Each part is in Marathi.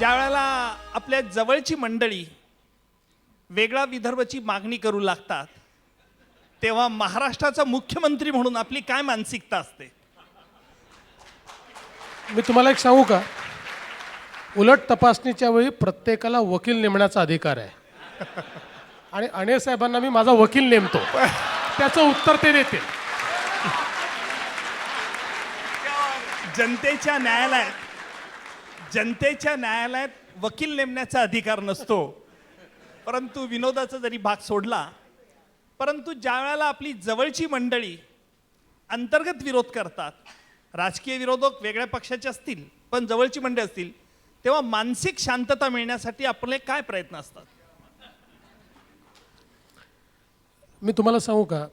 ज्या वेळेला आपल्या जवळची मंडळी वेगळा विदर्भची मागणी करू लागतात तेव्हा महाराष्ट्राचा मुख्यमंत्री म्हणून आपली काय मानसिकता असते? मी तुम्हाला एक सांगू का? उलट तपासणीच्या वेळी प्रत्येकाला वकील नेमण्याचा अधिकार आहे. आणि अणे साहेबांना मी माझा वकील नेमतो. त्याचं उत्तर ते देतील. जनतेच्या न्यायालयात जनतेच्या न्यायालयात वकील नेमण्याचा अधिकार नसतो. परंतु विनोदाचा जरी भाग सोडला परंतु ज्या वेळेला आपली जवळची मंडळी अंतर्गत विरोध करतात राजकीय विरोधक वेगळ्या पक्षाचे असतील पण जवळची मंडळी असतील तेव्हा मानसिक शांतता मिळण्यासाठी आपले काय प्रयत्न असतात? मी तुम्हाला सांगू का?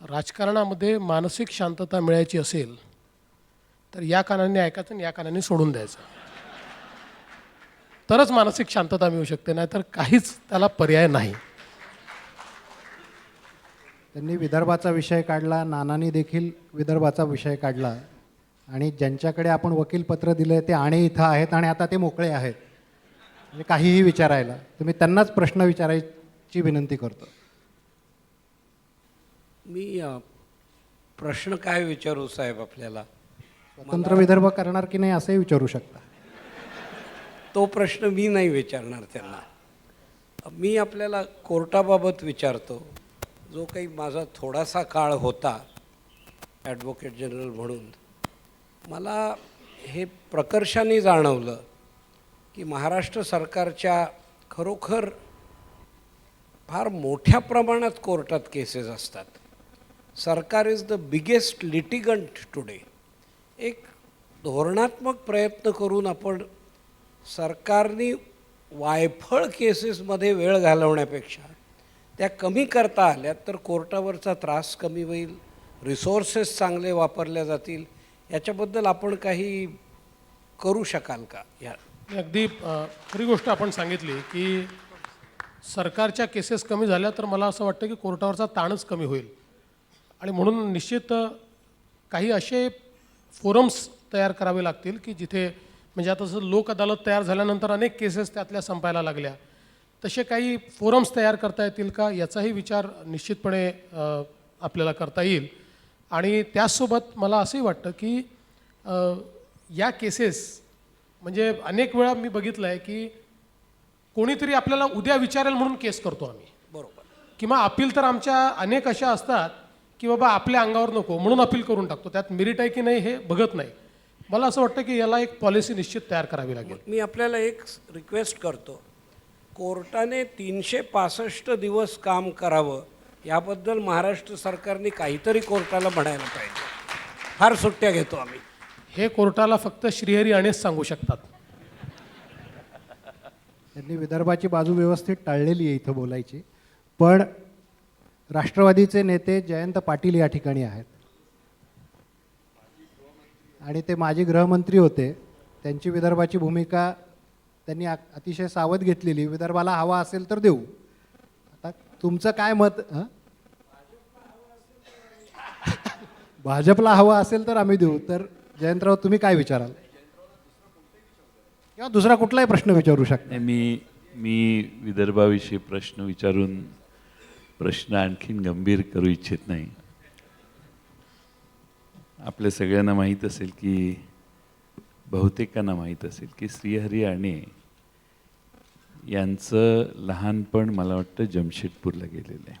राजकारणामध्ये मानसिक शांतता मिळायची असेल तर या कानाने ऐकायचं आणि या कानाने सोडून द्यायचं. तरच मानसिक शांतता मिळू शकते नाहीतर काहीच त्याला पर्याय नाही. त्यांनी विदर्भाचा विषय काढला नानांनी देखील विदर्भाचा विषय काढला. आणि ज्यांच्याकडे आपण वकीलपत्र दिलं आहे ते आणे इथं आहेत आणि आता ते मोकळे आहेत. म्हणजे काहीही विचारायला. तुम्ही त्यांनाच प्रश्न विचारायची विनंती करतो. मी प्रश्न काय विचारू साहेब आपल्याला? स्वतंत्र विदर्भ करणार की नाही असंही विचारू शकता. तो प्रश्न मी नाही विचारणार त्यांना. मी आपल्याला कोर्टाबाबत विचारतो. जो काही माझा थोडासा काळ होता ॲडव्होकेट जनरल म्हणून मला हे प्रकर्षाने जाणवलं की महाराष्ट्र सरकारच्या खरोखर फार मोठ्या प्रमाणात कोर्टात केसेस असतात. सरकार is the biggest litigant today एक धोरणात्मक प्रयत्न करून आपण सरकारने वायफळ केसेसमध्ये वेळ घालवण्यापेक्षा त्या कमी करता आल्या तर कोर्टावरचा त्रास कमी होईल रिसोर्सेस चांगले वापरल्या जातील याच्याबद्दल आपण काही करू शकाल का? या. अगदी खरी गोष्ट आपण सांगितली की सरकारच्या केसेस कमी झाल्या तर मला असं वाटतं की कोर्टावरचा ताणच कमी होईल. आणि म्हणून निश्चित काही असे फोरम्स तयार करावे लागतील की जिथे म्हणजे आता जसं लोक अदालत तयार झाल्यानंतर अनेक केसेस त्यातल्या संपायला लागल्या. तसे काही फोरम्स तयार करता येतील का याचाही विचार निश्चितपणे आपल्याला करता येईल. आणि त्याचसोबत मला असंही वाटतं की या केसेस म्हणजे अनेक वेळा मी बघितलं आहे की कोणीतरी आपल्याला उद्या विचारेल म्हणून केस करतो आम्ही. बरोबर. किंवा अपील तर आमच्या अनेक अशा असतात की बाबा आपल्या अंगावर नको म्हणून अपील करून टाकतो. त्यात मेरिट आहे की नाही हे बघत नाही. मला असं वाटतं की याला एक पॉलिसी निश्चित तयार करावी लागेल. मी आपल्याला एक रिक्वेस्ट करतो. कोर्टाने तीनशे पासष्ट दिवस काम करावं याबद्दल महाराष्ट्र सरकारने काहीतरी कोर्टाला म्हणायला पाहिजे. फार सुट्ट्या घेतो आम्ही. हे कोर्टाला फक्त श्रीहरी अणेच सांगू शकतात. त्यांनी विदर्भाची बाजू व्यवस्थित टाळलेली आहे इथं बोलायची. पण राष्ट्रवादीचे नेते जयंत पाटील या ठिकाणी आहेत. आणि ते माजी गृहमंत्री होते. त्यांची विदर्भाची भूमिका त्यांनी अतिशय सावध घेतलेली. विदर्भाला हवा असेल तर देऊ. आता तुमचं काय मत हं? भाजपला हवा असेल तर आम्ही देऊ. तर जयंतराव तुम्ही काय विचाराल? किंवा दुसरा कुठलाही प्रश्न विचारू शकता. मी मी विदर्भाविषयी प्रश्न विचारून प्रश्न आणखीन गंभीर करू इच्छित नाही. आपल्या सगळ्यांना माहीत असेल की बहुतेकांना माहीत असेल की श्रीहरी आणि यांचं लहानपण मला वाटतं जमशेदपूरला गेलेलं आहे.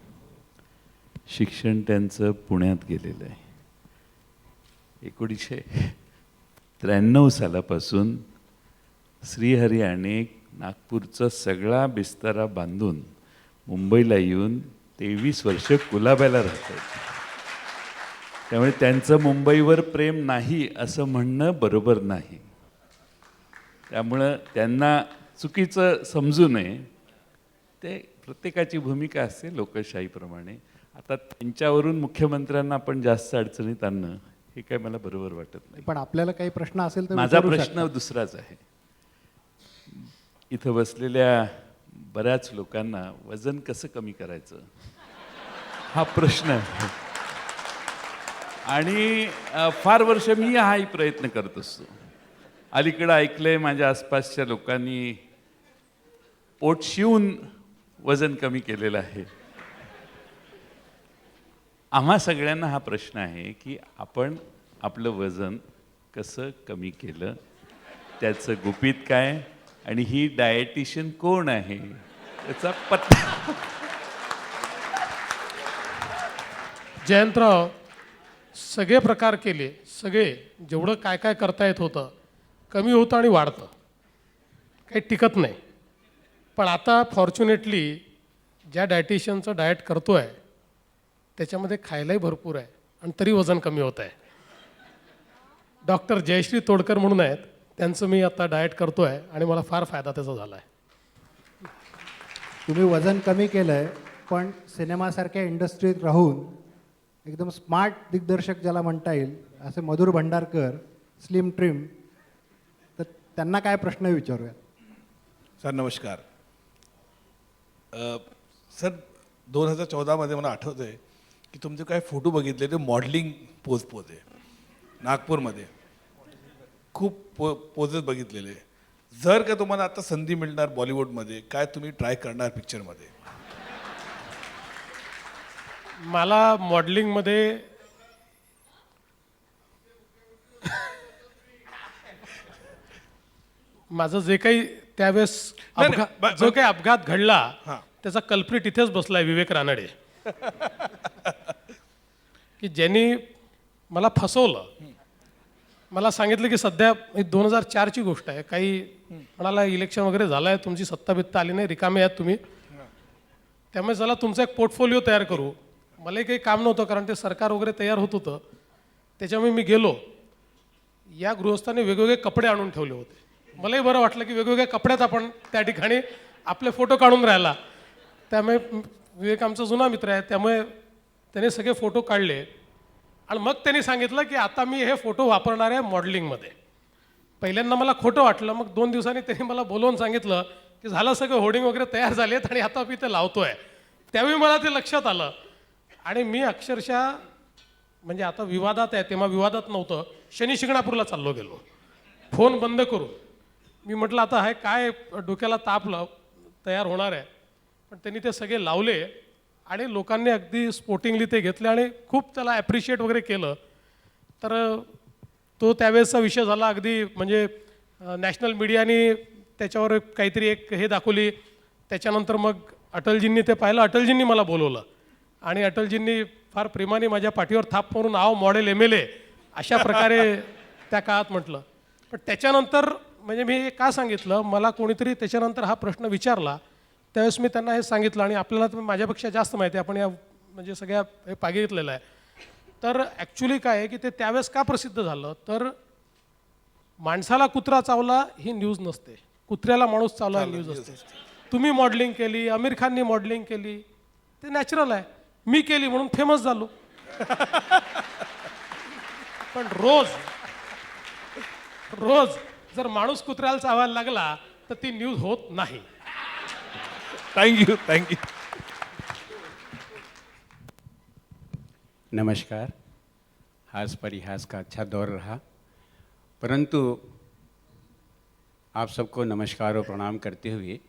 शिक्षण त्यांचं पुण्यात गेलेलं आहे. एकोणीसशे त्र्याण्णव सालापासून श्रीहरी आणि नागपूरचा सगळा बिस्तारा बांधून मुंबईला येऊन तेवीस वर्ष कुलाब्याला राहतात त्यामुळे त्यांचं मुंबईवर प्रेम नाही असं म्हणणं बरोबर नाही. त्यामुळं त्यांना चुकीचं समजू नये. ते प्रत्येकाची भूमिका असते लोकशाहीप्रमाणे. आता त्यांच्यावरून मुख्यमंत्र्यांना आपण जास्त अडचणीत आणणं हे काय मला बरोबर वाटत नाही. पण आपल्याला काही प्रश्न असेल तर माझा प्रश्न. दुसराच आहे. इथं बसलेल्या बऱ्याच लोकांना वजन कसं कमी करायचं? हा प्रश्न आहे. आणि फार वर्ष मी हाही प्रयत्न करत असतो. अलीकडं ऐकलंय माझ्या आसपासच्या लोकांनी पोट शिवून वजन कमी केलेलं आहे. आम्हा सगळ्यांना हा प्रश्न आहे की आपण आपलं वजन कसं कमी केलं? त्याचं गुपित काय? आणि ही डायटिशियन कोण आहे? त्याचा पत्ता जयंतराव सगळे प्रकार केले. सगळे जेवढं काय काय करता येत होतं कमी होतं आणि वाढतं. काही टिकत नाही. पण आता फॉर्च्युनेटली ज्या डायटिशियनचं डाएट करतो आहे त्याच्यामध्ये खायलाही भरपूर आहे. आणि तरी वजन कमी होत आहे डॉक्टर जयश्री तोडकर म्हणून आहेत. त्यांचं मी आता डाएट करतो आहे आणि मला फार फायदा त्याचा झाला आहे तुम्ही वजन कमी केलं आहे पण सिनेमासारख्या इंडस्ट्रीत राहून एकदम स्मार्ट दिग्दर्शक ज्याला म्हणता येईल असे मधुर भंडारकर स्लिम ट्रिम तर त्यांना काय प्रश्न विचारूया सर नमस्कार. अ, सर दोन हजार चौदामध्ये मला आठवतं आहे की तुमचे काय फोटो बघितले ते मॉडेलिंग पोज पोज आहे. नागपूरमध्ये. खूप पो पोजेस बघितलेले. जर का तुम्हाला आता संधी मिळणार बॉलिवूडमध्ये काय तुम्ही ट्राय करणार पिक्चरमध्ये? मला मॉडेलिंगमध्ये माझं जे काही त्यावेळेस अपघात जो काही अपघात घडला. त्याचा कल्प्रिट इथेच बसलाय विवेक रानडे. की ज्यांनी मला फसवलं मला सांगितलं की सध्या दोन हजार चारची गोष्ट आहे. काही म्हणाला इलेक्शन वगैरे झालं आहे तुमची सत्ता बित्ता आली नाही रिकामे आहात तुम्ही. त्यामुळे चला तुमचा एक पोर्टफोलिओ तयार करू. मलाही काही काम नव्हतं कारण ते सरकार वगैरे तयार होत होतं. त्याच्यामुळे मी गेलो. या गृहस्थांनी वेगवेगळे कपडे आणून ठेवले होते. मलाही बरं वाटलं की वेगवेगळ्या कपड्यात आपण त्या ठिकाणी आपले फोटो काढून राहिला. त्यामुळे विवेक आमचा जुना मित्र आहे. त्यामुळे त्याने सगळे फोटो काढले. आणि मग त्यांनी सांगितलं की आता मी हे फोटो वापरणार आहे मॉडेलिंगमध्ये. पहिल्यांदा मला खोटं वाटलं मग दोन दिवसांनी त्यांनी मला बोलवून सांगितलं की झालं सगळं होर्डिंग वगैरे तयार झाले आहेत आणि आता मी ते लावतो आहे त्यावेळी मला ते लक्षात आलं. आणि मी अक्षरशः म्हणजे आता विवादात आहे तेव्हा विवादात नव्हतं शनी शिंगणापूरला चाललो गेलो. फोन बंद करून. मी म्हटलं आता हे काय डोक्याला ताप तयार होणार आहे. पण त्यांनी ते सगळे लावले. आणि लोकांनी अगदी स्पोर्टिंगली ते घेतले आणि खूप त्याला ॲप्रिशिएट वगैरे केलं. तर तो त्यावेळेसचा विषय झाला अगदी म्हणजे नॅशनल मीडियाने त्याच्यावर काहीतरी एक हे दाखवली. त्याच्यानंतर मग अटलजींनी ते पाहिलं. अटलजींनी मला बोलवलं. आणि अटलजींनी फार प्रेमाने माझ्या पाठीवर थाप मारून आव मॉडेल एम एल ए अशा प्रकारे त्या काळात म्हटलं. पण त्याच्यानंतर म्हणजे मी का सांगितलं? मला कोणीतरी त्याच्यानंतर हा प्रश्न विचारला. त्यावेळेस मी त्यांना हे सांगितलं आणि आपल्याला तर माझ्यापेक्षा जास्त माहिती आहे. आपण या म्हणजे सगळ्या हे पागितलेलं आहे. तर ॲक्च्युली काय आहे की ते त्यावेळेस का प्रसिद्ध झालं? तर माणसाला कुत्रा चावला ही न्यूज नसते. कुत्र्याला माणूस चावला ही न्यूज असते. तुम्ही मॉडेलिंग केली आमिर खाननी मॉडेलिंग केली. ते नॅचरल आहे. मी केली म्हणून फेमस झालो. पण रोज रोज जर माणूस कुत्र्याला चावायला लागला तर ती न्यूज होत नाही. थँक्यू यू नमस्कार। हास परिहास का अच्छा दौर रहा। परंतु आप सबको नमस्कार और प्रणाम करते हुए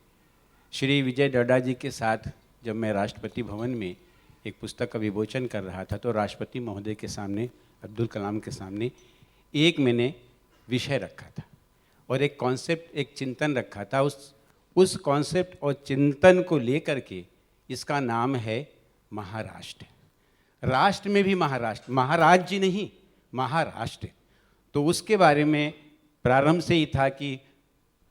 श्री विजय डोडा जी के साथ जब मैं राष्ट्रपति भवन में एक पुस्तक का विमोचन कर रहा था तो राष्ट्रपति महोदय के सामने, अब्दुल कलाम के सामने एक मैंने विषय रखा था और एक कॉन्सेप्ट एक चिंतन रखा था उस उस कॉन्सेप्ट और चिंतन को लेकर के इसका नाम है महाराष्ट्र। राष्ट्र में भी महाराष्ट्र, महाराज्य नहीं, महाराष्ट्र। तो उसके बारे में प्रारंभ से ही था कि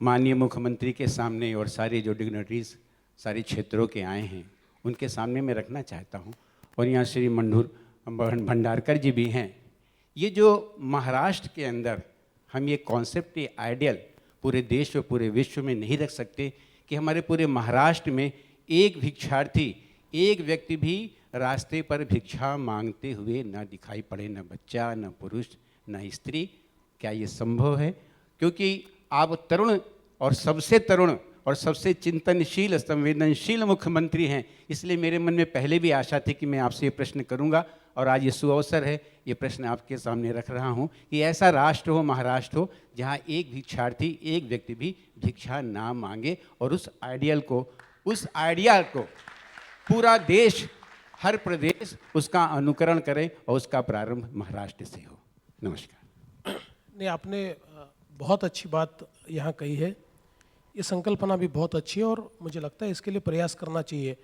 माननीय मुख्यमंत्री के सामने और सारे जो डिग्नेटरीज सारे क्षेत्रों के आए हैं, उनके सामने मैं रखना चाहता हूँ। और यहाँ श्री मंडूर भंडारकर जी भी हैं। ये जो महाराष्ट्र के अंदर हम ये कॉन्सेप्ट ये आइडियल पूरे देश और पूरे विश्व में नहीं रख सकते कि हमारे पूरे महाराष्ट्र में एक भिक्षार्थी, एक व्यक्ति भी रास्ते पर भिक्षा मांगते हुए न दिखाई पड़े, न बच्चा, न पुरुष, न स्त्री। क्या ये संभव है? क्योंकि आप तरुण और सबसे तरुण और सबसे चिंतनशील, संवेदनशील मुख्यमंत्री हैं, इसलिए मेरे मन में पहले भी आशा थी कि मैं आपसे ये प्रश्न करूँगा। और आज ये सुअवसर है, ये प्रश्न आपके सामने रख रहा हूँ कि ऐसा राष्ट्र हो, महाराष्ट्र हो, जहाँ एक भिक्षार्थी, एक व्यक्ति भी भिक्षा ना मांगे और उस आइडियल को, उस आइडिया को पूरा देश, हर प्रदेश उसका अनुकरण करे और उसका प्रारंभ महाराष्ट्र से हो। नमस्कार। नहीं, आपने बहुत अच्छी बात यहाँ कही है। ये संकल्पना भी बहुत अच्छी है और मुझे लगता है इसके लिए प्रयास करना चाहिए।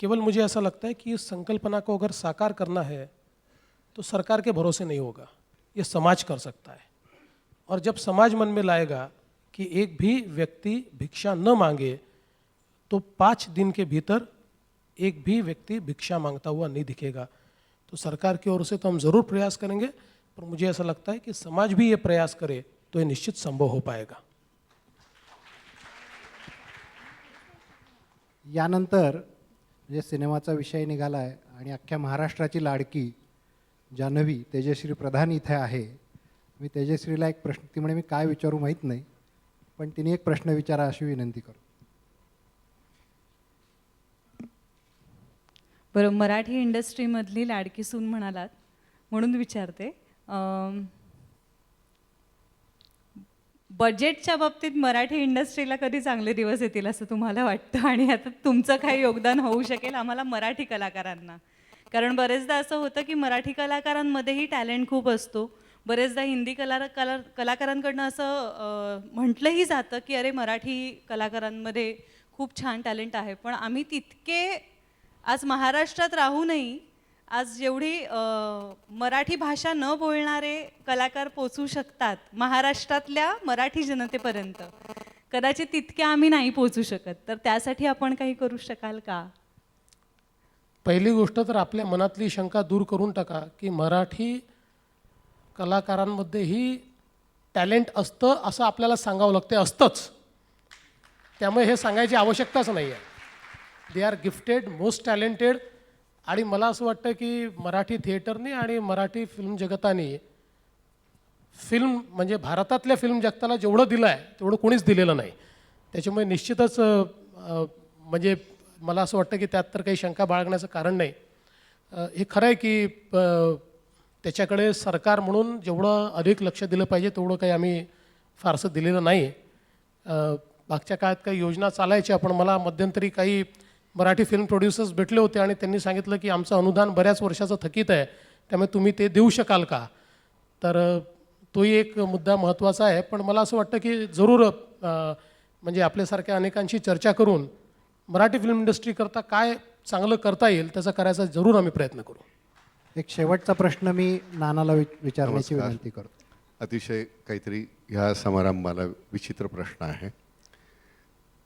केवल मुझे ऐसा लगता है कि इस संकल्पना को अगर साकार करना है तो सरकार के भरोसे नहीं होगा। ये समाज कर सकता है। और जब समाज मन में लाएगा कि एक भी व्यक्ति भिक्षा न मांगे तो पाँच दिन के भीतर एक भी व्यक्ति भिक्षा माँगता हुआ नहीं दिखेगा। तो सरकार की ओर से तो हम ज़रूर प्रयास करेंगे, पर मुझे ऐसा लगता है कि समाज भी ये प्रयास करे तो ये निश्चित संभव हो पाएगा। यानंतर म्हणजे सिनेमाचा विषय निघाला आहे आणि अख्ख्या महाराष्ट्राची लाडकी जान्हवी तेजश्री प्रधान इथे आहे. मी तेजश्रीला एक प्रश्न ती म्हणे मी काय विचारू माहीत नाही पण तिने एक प्रश्न विचारा अशी विनंती करू बरं मराठी इंडस्ट्रीमधली लाडकी सून म्हणालात म्हणून विचारते. बजेटच्या बाबतीत मराठी इंडस्ट्रीला कधी चांगले दिवस येतील असं तुम्हाला वाटतं? आणि आता तुमचं काही योगदान होऊ शकेल आम्हाला मराठी कलाकारांना. कारण बरेचदा असं होतं की मराठी कलाकारांमध्येही टॅलेंट खूप असतो. बरेचदा हिंदी कला कला कलाकारांकडनं असं म्हटलंही जातं की अरे मराठी कलाकारांमध्ये खूप छान टॅलेंट आहे. पण आम्ही तितके आज महाराष्ट्रात राहूनही आज जेवढी मराठी भाषा न बोलणारे कलाकार पोचू शकतात महाराष्ट्रातल्या मराठी जनतेपर्यंत कदाचित तितक्या आम्ही नाही पोचू शकत. तर त्यासाठी आपण काही करू शकाल का? पहिली गोष्ट तर आपल्या मनातली शंका दूर करून टाका की मराठी कलाकारांमध्येही टॅलेंट असतं असं आपल्याला सांगावं लागते असतंच. त्यामुळे हे सांगायची आवश्यकताच नाही आहे they are gifted most talented आणि मला असं वाटतं की मराठी थिएटरने आणि मराठी फिल्म जगताने फिल्म म्हणजे भारतातल्या फिल्म जगताला जेवढं दिलं आहे तेवढं कोणीच दिलेलं नाही. त्याच्यामुळे निश्चितच म्हणजे मला असं वाटतं की त्यात तर काही शंका बाळगण्याचं कारण नाही. हे खरं आहे की त्याच्याकडे सरकार म्हणून जेवढं अधिक लक्ष दिलं पाहिजे तेवढं काही आम्ही फारसं दिलेलं नाही. मागच्या काळात काही योजना चालायच्या पण मला मध्यंतरी काही मराठी फिल्म प्रोड्युसर्स भेटले होते आणि त्यांनी सांगितलं की आमचं अनुदान बऱ्याच वर्षाचं थकीत आहे त्यामुळे तुम्ही ते देऊ शकाल का? तर तोही एक मुद्दा महत्त्वाचा आहे. पण मला असं वाटतं की जरूर म्हणजे आपल्यासारख्या अनेकांशी चर्चा करून मराठी फिल्म इंडस्ट्रीकरता काय चांगलं करता येईल त्याचा करायचा जरूर आम्ही प्रयत्न करू. एक शेवटचा प्रश्न मी नानाला विचारण्याची. विनंती करतो. अतिशय काहीतरी ह्या समारंभाला विचित्र प्रश्न आहे.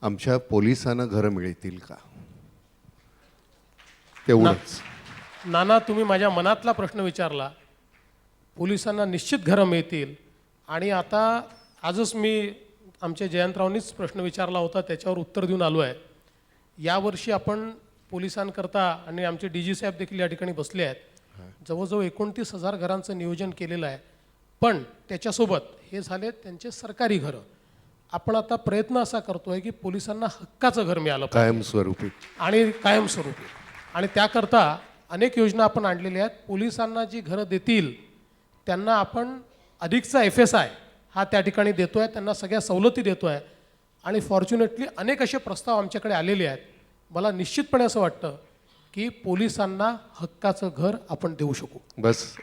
आमच्या पोलिसांना घरं मिळतील का? तेवढंच. नाना तुम्ही माझ्या मनातला प्रश्न विचारला. पोलिसांना निश्चित घरं मिळतील. आणि आता आजच मी आमच्या जयंतरावनीच प्रश्न विचारला होता त्याच्यावर उत्तर देऊन आलो आहे. यावर्षी आपण पोलिसांकरता आणि आमचे डी जी साहेब देखील या ठिकाणी बसले आहेत. जवळजवळ एकोणतीस हजार घरांचं नियोजन केलेलं आहे. पण त्याच्यासोबत हे झाले त्यांचे सरकारी घरं. आपण आता प्रयत्न असा करतोय की पोलिसांना हक्काचं घर मिळालं. कायमस्वरूपी. आणि कायमस्वरूपी. आणि त्याकरता अनेक योजना आपण आणलेल्या आहेत. पोलिसांना जी घरं देतील त्यांना आपण अधिकचा एफ एस आय हा त्या ठिकाणी देतो आहे त्यांना सगळ्या सवलती देतो आहे आणि फॉर्च्युनेटली अनेक असे प्रस्ताव आमच्याकडे आलेले आहेत. मला निश्चितपणे असं वाटतं की पोलिसांना हक्काचं घर आपण देऊ शकू. बस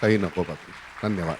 काही नको बाकी. धन्यवाद.